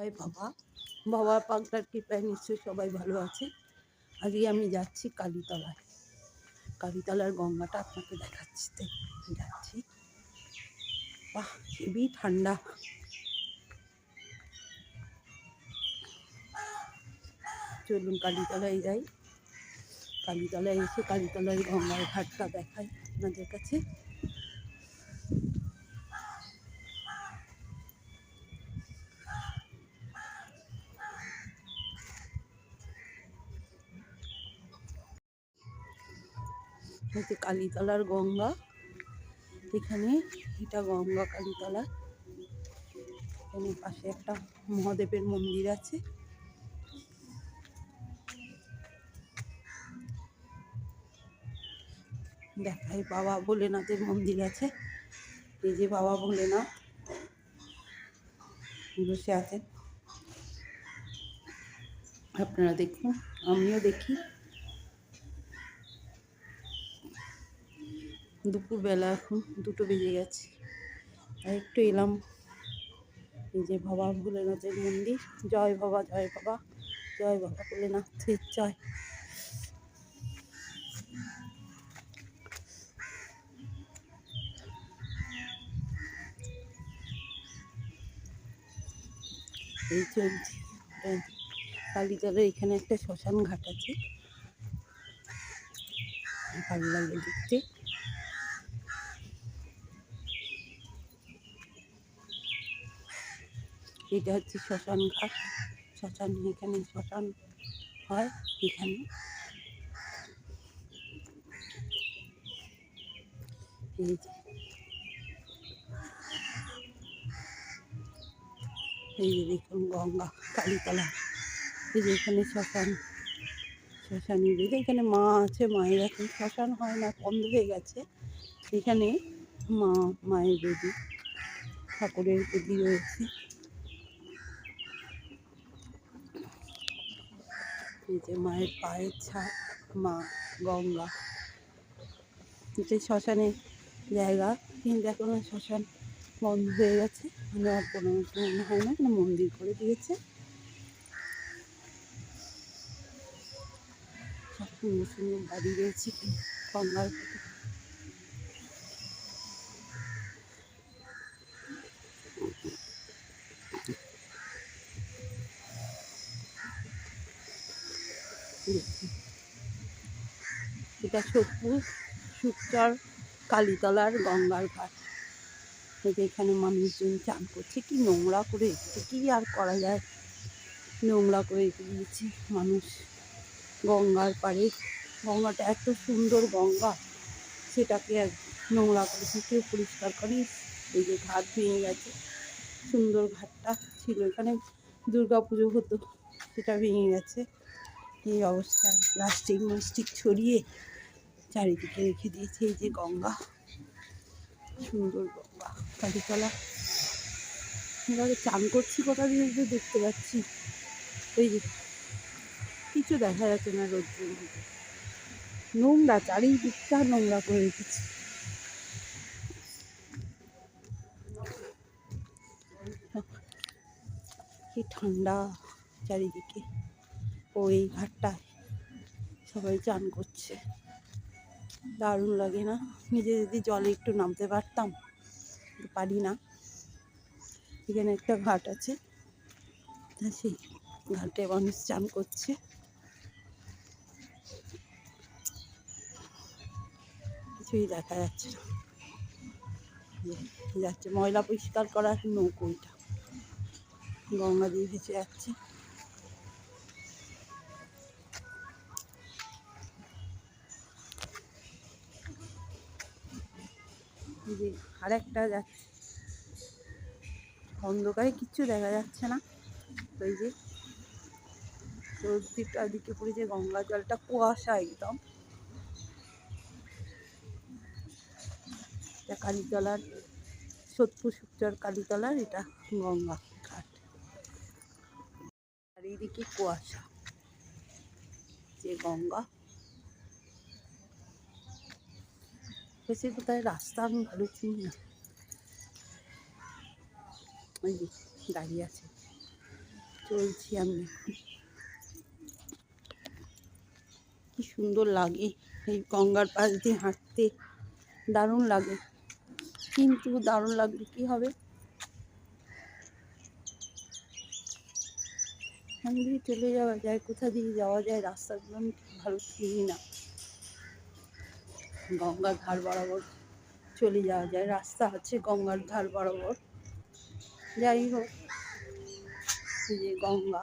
জয় বাবা। বাবা, পাগলার কৃপায় নিশ্চয়ই সবাই ভালো আছে। আজকে আমি যাচ্ছি কালীতলায়। কালীতলার গঙ্গাটা আপনাকে দেখাচ্ছি যাচ্ছি। বাহ, হেবি ঠান্ডা। চলুন কালীতলায় যাই। কালীতলায় এসে কালীতলায় গঙ্গার ঘাটটা দেখাই আপনাদের কাছে। হচ্ছে কালীতলার গঙ্গা, এখানে এটা গঙ্গা কালীতলা। এখানে পাশে একটা মহাদেবের মন্দির আছে। দেখাই বাবা ভোলেনাথের মন্দির আছে। এই যে বাবা ভোলেনাথ বসে আছেন। আপনারা দেখুন, আমিও দেখি। দুপুরবেলা এখন দুটো বেজে গেছে। আর একটু এলাম এই যে বাবা ভোলেনাথের মন্দির। জয় বাবা জয় বাবা জয় বাবা ভোলেনাথের জয়। এই চলছে। কালীতলার এখানে একটা শ্মশান ঘাট আছে। ভালো লাগে দেখতে। এটা হচ্ছে শ্মশান ঘাট। শ্মশান এখানে শ্মশান হয় এখানে। এই যে। দেখুন গঙ্গা, কালীতলা। এই যে এখানে শ্মশান শ্মশান। দিকে এখানে মা আছে, মায়ের এখন শ্মশান হয় না বন্ধ হয়ে গেছে। এখানে মা, মায়ের বেদি, ঠাকুরের বেদি রয়েছে। এই যে মায়ের পায়ের ছাপ, মা গঙ্গা। যে শ্মশানে জায়গা। কিন্তু এখন শ্মশান বন্ধ হয়ে গেছে। মানে আর কোনো মনে হয় না। মন্দির করে দিয়েছে। সব সুন্দর সুন্দর বাড়ি রয়েছে গঙ্গার এটা সোদপুর সুকচর কালীতলার গঙ্গার ঘাট। যে এখানে মানুষজন চান করছে, কি নোংরা করে রেখেছে, কি আর করা যায়? নোংরা করে রেখে দিয়েছে মানুষ। গঙ্গার পাড়ে গঙ্গাটা এত সুন্দর গঙ্গা, সেটাকে আর নোংরা করেছে কেউ পরিষ্কার করে এই যে ঘাট ভেঙে গেছে। সুন্দর ঘাটটা ছিল এখানে দুর্গা পুজো হতো, সেটা ভেঙে গেছে। এই অবস্থা, প্লাস্টিক মাস্টিক ছড়িয়ে চারিদিকে রেখে দিয়েছে এই যে গঙ্গা। সুন্দর গঙ্গা। কালীতলা এবারে চান করছি কোথা দিয়ে দেখতে পাচ্ছি। এই যে, কিছু দেখা যাচ্ছে না মধ্যে নোংরা, চারিদিকটা নোংরা করে রেখেছি। কি ঠান্ডা চারিদিকে। ও এই ঘাটটায় সবাই চান করছে। দারুণ লাগে না? নিজে যদি জলে একটু নামতে পারতাম পারি না। এখানে একটা ঘাট আছে। সেই ঘাটে মানুষ চান করছে। কিছুই দেখা যাচ্ছে না। যাচ্ছে, ময়লা পরিষ্কার করার নৌকো গঙ্গা দিয়ে ভেসে যাচ্ছে। এই যে আরেকটা যাচ্ছে। অন্ধকারে কিচ্ছু দেখা যাচ্ছে না। ওই যে রোদ্দিকটা দিকে পড়েছে গঙ্গা জলটা কুয়াশা একদম। কালীতলার, সোদপুর সুকচর কালীতলার, এটা গঙ্গা ঘাট। আর এইদিকে কুয়াশা। যে গঙ্গা বেশি কোথায়? রাস্তা আমি ভালো চিনি না। ওই যে দাঁড়িয়ে আছে। চলছি আমি কি সুন্দর লাগে। এই গঙ্গার পাশ দিয়ে হাঁটতে। দারুণ লাগে। কিন্তু দারুণ লাগলে কি হবে? দিয়ে চলে যাওয়া যায়, কোথা দিয়ে যাওয়া যায়, রাস্তাগুলো আমি ভালো চিনি না। গঙ্গার ধার বরাবর চলে যাওয়া যায়। রাস্তা আছে গঙ্গার ধার বরাবর। যাই হোক যে গঙ্গা।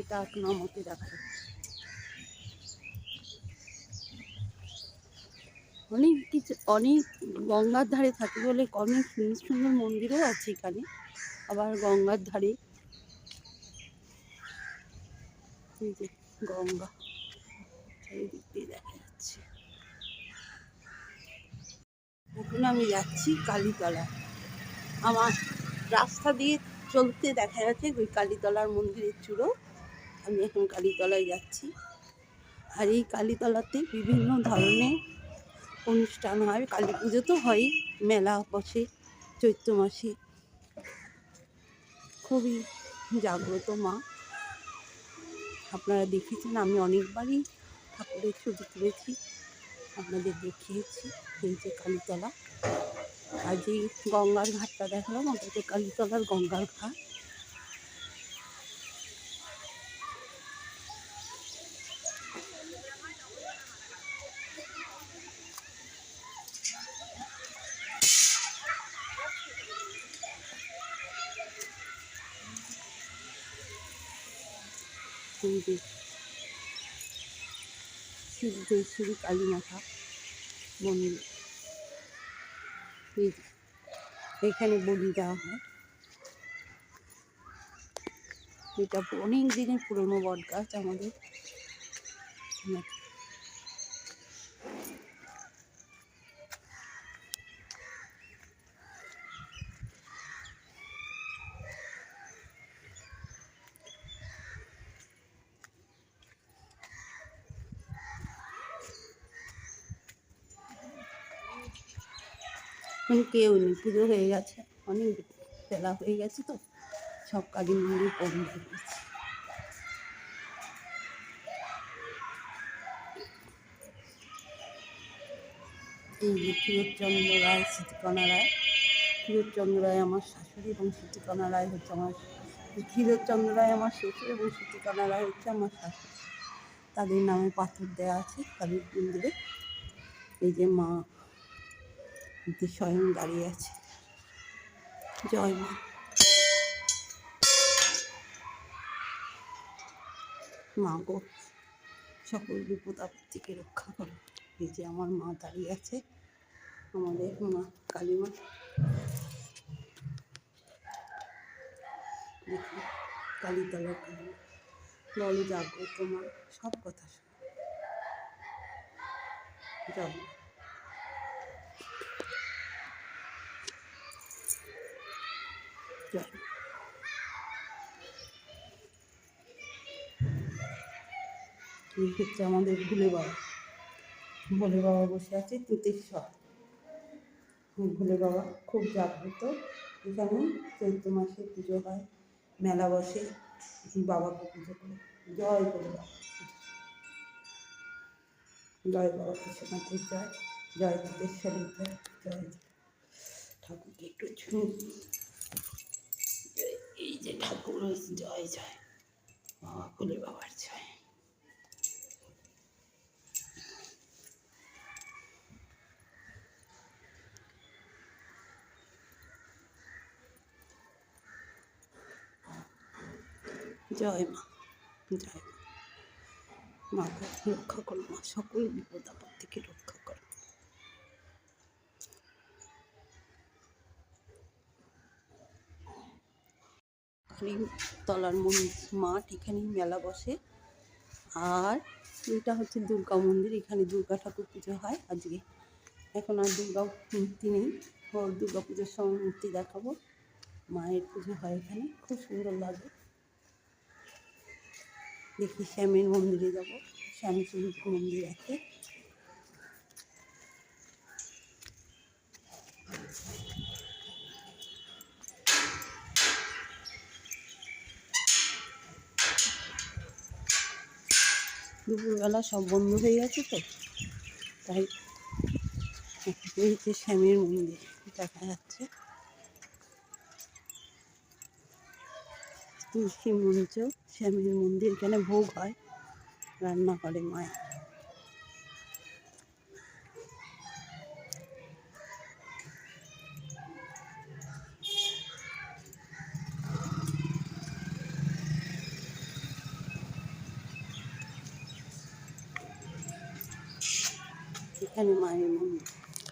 এটা এক নামতে দেখা অনেক কিছু, অনেক গঙ্গার ধারে থাকে বলে অনেক সুন্দর সুন্দর মন্দিরও আছে এখানে। আবার গঙ্গার ধারে দেখা যাচ্ছে এখন আমি যাচ্ছি কালীতলা। আমার রাস্তা দিয়ে চলতে দেখা যাচ্ছে ওই কালীতলার মন্দিরের চূড়ো। আমি এখন কালীতলায় যাচ্ছি। আর এই কালীতলাতে বিভিন্ন ধরনের অনুষ্ঠান হয়। কালী পুজো তো হয়ই মেলা বসে, চৈত্র মাসে। খুবই জাগ্রত মা। আপনারা দেখেছেন আমি অনেকবারই ঠাকুরের ছবি তুলেছি, আপনাদের দেখিয়েছি, এই যে কালীতলা। আর যে গঙ্গার ঘাটটা দেখালাম আমাদের কালীতলার গঙ্গার ঘাট। এই যে সিদ্ধেশ্বরী কালী কালীমাথা মন্দির। এখানে বলি দেওয়া হয়। এটা অনেক দিনের পুরনো বট গাছ আমাদের। কেউ নেই, পুজো হয়ে গেছে, অনেক বেলা হয়ে গেছে তো, সব কালী মন্দির বন্ধ হয়ে গেছে। এই যে ক্ষীরোদচন্দ্র রায় স্মৃতিকণা রায় ক্ষীরোদচন্দ্র রায় আমার শাশুড়ি এবং স্মৃতিকণা রায় হচ্ছে আমার ক্ষীরোদচন্দ্র রায় আমার শ্বশুর এবং স্মৃতিকণা রায় হচ্ছে আমার শাশুড়ি। তাদের নামে পাথর দেওয়া আছে কালীর মন্দিরে। এই যে মা যে স্বয়ং দাঁড়িয়ে আছে। জয় মা। মা গো, সকল বিপদ আপদ থেকে রক্ষা করো। এই যে আমার মা দাঁড়িয়ে আছে, আমাদের মা কালী মা দেখুন কালীতলার কালী। বলো জাগ্রত মা সব কথা শোনো। জয় মা। জয় মা। এই হচ্ছে আমাদের ভুলে বাবা। ভোলে বাবা বসে আছে তুতেশ্বর ভোলে বাবা, খুব জাগ্রত। এখানে চৈত্র মাসে পুজো হয়, মেলা বসে বাবাকে পুজো করে। জয় ভোলে বাবা। জয় বাবা কৃষ্ণনাথের জয় জয় তুতেশ্বরের জয় জয়। ঠাকুরকে একটু দিই। এই যে ঠাকুর জয় জয়। ভোলে বাবার জয়। জয় মা জয় মা। মা, রক্ষা করো মা, সকল বিপদ আপদ থেকে রক্ষা করো। তলার মন্দির মাঠ, এখানেই মেলা বসে। আর এটা হচ্ছে দুর্গা মন্দির, এখানে দুর্গা ঠাকুর পুজো হয় আজকে। এখন আর দুর্গা মূর্তি নেই। দুর্গা পুজোর সময় মূর্তি দেখাবো। মায়ের পুজো হয় এখানে, খুব সুন্দর লাগে। দেখি শ্যামের মন্দিরে যাব। শ্যামচন্দ্র মন্দির আছে। দুপুরবেলা সব বন্ধ হয়ে গেছে তো, তাই এই স্বামীর মন্দির দেখা যাচ্ছে। তুলসী মঞ্চ, স্বামীর মন্দির, এখানে ভোগ হয়, রান্না করে মায়ের। এখানে মায়ের মন্দির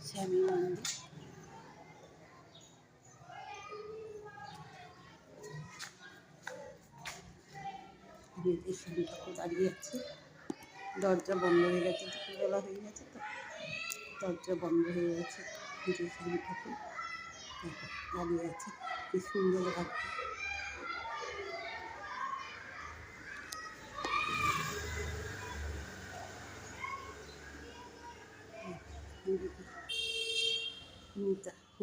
শ্যামী মন্দির শ্যামী ঠাকুর দাঁড়িয়ে আছে দরজা বন্ধ হয়ে গেছে, দুপুরবেলা হয়ে গেছে তো। দরজা বন্ধ হয়ে গেছে শ্যামী ঠাকুর দাঁড়িয়ে আছে, কি সুন্দর লাগছে।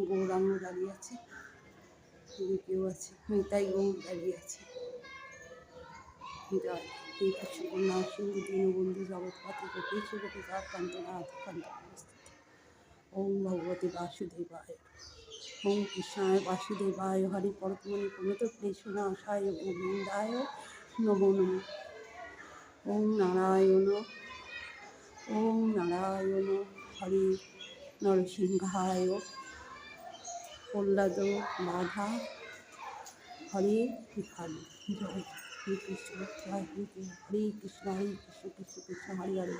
গৌরাঙ্গ দাঁড়িয়ে আছে কেউ আছে, মিতাই গৌর দাঁড়িয়ে আছে। জয় এই সুকন্যা সিন্ধু দীনবন্ধু জগৎপতি গোপী সুগতি কান্ত নাথ কান্ত ওম ভগবতী বাসুদেবায়, ওম কৃষ্ণায় বাসুদেবায়, হরি পরতমণি প্রণত কৃষ্ণাশায় গোবিন্দায় নমো নমঃ। ওম নারায়ণ ওম নারায়ণ, হরি নরসিংহায় প্রহ্লাদ মাধা হরে কৃষ্ণ জয় হরে কৃষ্ণ হরে কৃষ্ণ হরে কৃষ্ণ কৃষ্ণ কৃষ্ণ, হরে হরে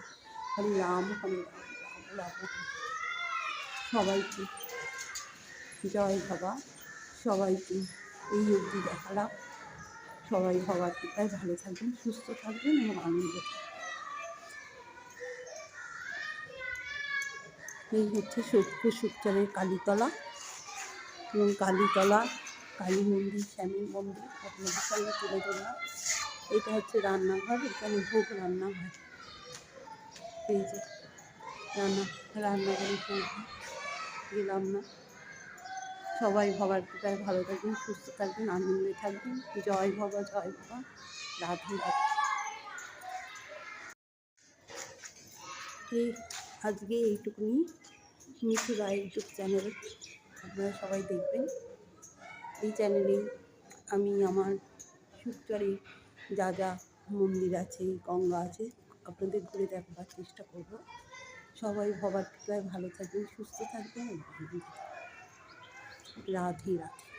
হরে রাম হরে রাম রাম। সবাইকে জয় বাবা সবাইকে এই অবধি দেখালাম। সবাই সবার কৃপায় ভালো থাকবেন, সুস্থ থাকবেন এবং আনন্দ এই হচ্ছে সোদপুর সুকচারের কালীতলা। এবং কালীতলা কালী মন্দির শ্যামী মন্দির আপনাদের সঙ্গে তুলে ধরলাম। এটা হচ্ছে রান্নাঘর, এখানে ভোগ রান্না হয় এই যে রান্না রান্নাঘরে গেলাম না। সবাই ভবার কৃপায় ভালো থাকবেন, সুস্থ থাকবেন, আনন্দে থাকবেন। জয় ভবা, জয় বাবা রাধে রাধে। এই, আজকে এইটুকুনি। মিঠু রায় ইউটিউব চ্যানেল আপনারা সবাই দেখবেন এই চ্যানেলে আমি আমার সুকচরে যা যা মন্দির আছে গঙ্গা আছে, আপনাদের ঘুরে দেখবার চেষ্টা করব সবাই ভবার কৃপায় ভালো থাকবেন, সুস্থ থাকবেন। রাধে রাধে